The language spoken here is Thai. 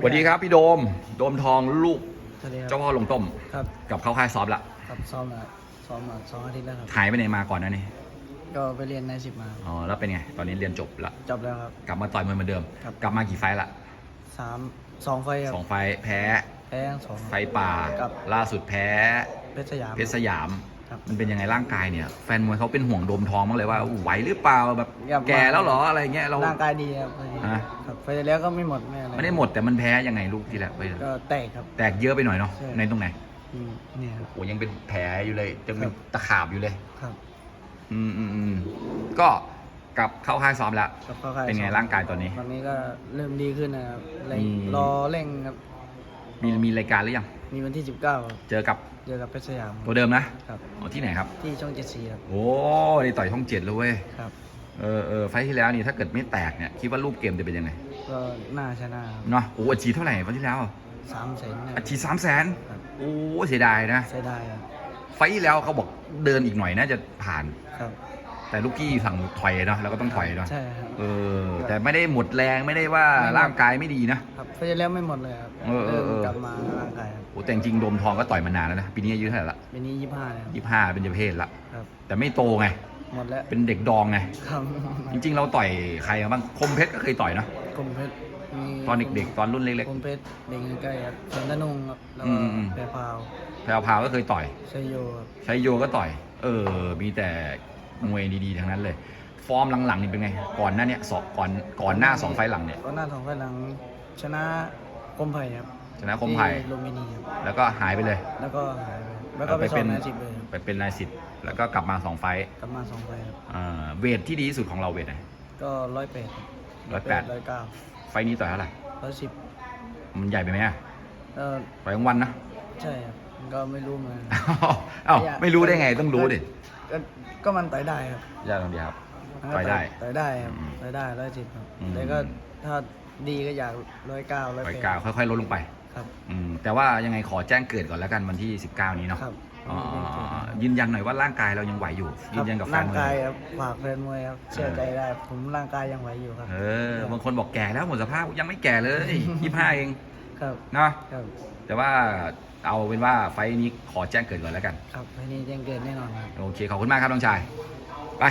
สวัสดีครับพี่โดม โดมทองลูกสวัสดีคเจ้ารับพ่อลงต้ม ครับกับเข้าค่ายซ้อมละครับซ้อมมาซ้อมมาสองอาทิตย์แล้วครับ หายไปไหนมาก่อนนะนี่ก็ไปเรียนในสิบมาอ๋อแล้วเป็นไง ตอนนี้เรียนจบละจบแล้วครับ กลับมาต่อยมวยเหมือนเดิม ครับ กลับมากี่ไฟล์ละสามสองไฟล์ครับสองไฟล์แพ้ แพ้ทั้งสอง ไฟล์ป่า ครับ ล่าสุดแพ้เพชรสยามเพชรสยาม ครับ มันเป็นยังไงร่างกายเนี่ย แฟนมวยเขาเป็นห่วงโดมทองมากเลยว่าไหวหรือเปล่าแบบครับ แก่แล้วเหรออะไรเงี้ยเรา ร่างกายดีครับอะ ครับไฟล์แล้วก็ไม่หมดไม่อะไรไม่ได้หมดแต่มันแพ้ยังไงลูกที่แล้วไป ก็แตกครับ แตกเยอะไปหน่อยเนาะใช่ ในตรงไหนอืมเนี่ยครับ โอ้ยังเป็นแผลอยู่เลยยังเป็นครับ ตะขาบอยู่เลย ครับอืมอืมอืมก็กลับเข้าค่ายซ้อมแล้วกับเข้าค่ายเป็นไงซ้อมร่างกายตอนนี้ ตอนนี้ก็เริ่มดีขึ้นนะครับเร่งมี รอเร่งครับมีมีรายการหรือยัง มีวันที่สิบเก้าเจอกับเจอกับเพชรสยามตัวเดิมนะครับ อ๋อที่ไหนครับ ที่ช่องเจ็ดสีครับ โอ้ได้ต่อยช่องเจ็ดเลยเว้ยครับ เออเออไฟล์ที่แล้วนี่ถ้าเกิดไม่แตกเนี่ยคิดว่ารูปเกมจะเป็นยังไงก็น่าชนะเนาะโอ้อาชีพเท่าไหร่ไฟล์ที่แล้วสามแสนนะคอารับชีพสามแสนครับโอ้เสียดายนะเสียดายครับไฟล์ที่แล้วเขาบอกเดินอีกหน่อยน่าจะผ่านครับ แต่ลูกกี้สั่งถอยเนาะเราก็ต้องถอยเนาะใช่ครับ เออ แต่ไม่ได้หมดแรงไม่ได้ว่าไม่หมด ร่างกายไม่ดีนะ ครับไฟล์แล้วไม่หมดเลยครับเออเออเออ ริ่มกลับมาร่างกายครับโอ้แต่จริงๆโดมทองก็ต่อยมานานแล้วนะปีนี้อายุเท่าไหร่ละปีนี้ยี่ห้าแล้วยี่ห้าเป็นเจเพศละครับ แต่ไม่โตไง หมดแล้วเป็นเด็กดองไง ครับจริงๆ เราต่อยใครมาบ้างคมเพชรก็เคยต่อยนะคมเพชรมีตอนเด็กๆ ตอนรุ่นเล็กคมเพชรเด็กใกล้ๆครับเซนตะนุ่งครับแล้วอืก็มอืม แพรพราวๆแพรวพราวก็เคยต่อย ชัยโยครับชัยโยก็ต่อย เออ มีแต่ มวยดีๆทั้งนั้นเลย ฟอร์มหลังๆนี่เป็นไง ก่อนหน้าเนี้ยสองก่อนก่อนหน้าสองไฟล์หลังเนี่ย ก็หน้าสองไฟล์หลังชนะคมไผ่ครับชนะคมไผ่ ที่ลูมพินีครับแล้วก็หายไปเลย แล้วก็หายไปแล้วก็ไปสอบนายสิบเลยครับไปเป็นนายสิทธิ์แล้วก็กลับมาสองไฟล์กลับมาสองไฟล์ครับอ่าเวทที่ดีที่สุดของเราเวทไหน ก็ร้อยแปดร้อยแปดร้อยเก้าไฟล์นี้ต่อยเท่าไหร่ร้อยสิบมันใหญ่ไปไหมอะเออต่อยกลางวันนะใช่ครับมัน ก็ไม่รู้เหมือนกันเอ้าไม่รู้ได้ไงต้องรู้ดิก็ก็มันต่อยได้ครับยากตรงเดียวครับ ต่อยได้ ต่อยได้ครับอืมต่อยได้ร้อยสิบครับอืมแต่ก็ถ้าดีก็อยากร้อยเก้าร้อยร้อยแปดเก้าค่อยๆลดลงไป ครับ อืมแต่ว่ายังไงขอแจ้งเกิดก่อนแล้วกันวันที่ 19 นี้เนาะครับอ๋อยืนยันหน่อยว่าร่างกายเรายังไหวอยู่ ยืนยันกับแฟร่านงมวกายยครับฝากแฟนมวยครับเชื่อใจได้ ผมร่างกายยังไหวอยู่ครับ เออบางคนบอกแก่แล้วหมดสภาพยังไม่แก่เลย 25 เอง ครับเนาะครับแต่ว่าเอาเป็นว่าไฟล์นี้ขอแจ้งเกิดก่อนแล้วกัน ครับไฟล์นี้แจ้งเกิดแน่นอนครับ โอเค ขอบคุณมากครับน้องชาย ไป